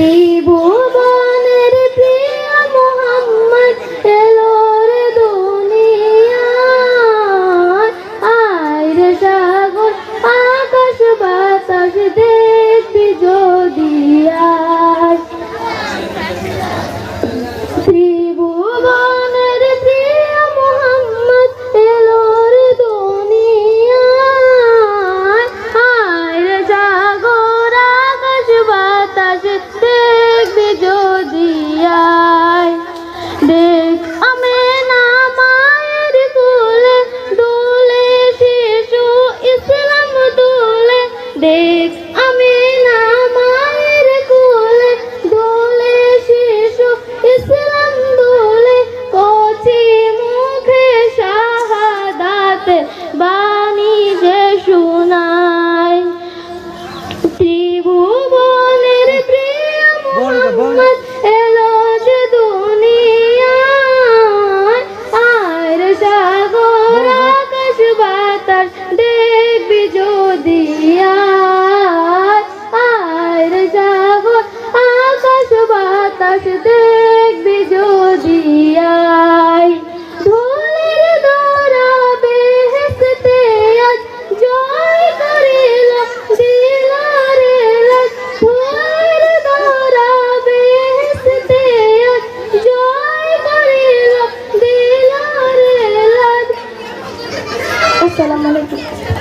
see. Mohammad এলো যে দুনিয়ায় আর সাগর আকাশ বাতাস দেখবি যদি আর সাগর আকাশ বাতাস দেখ 小朋友们。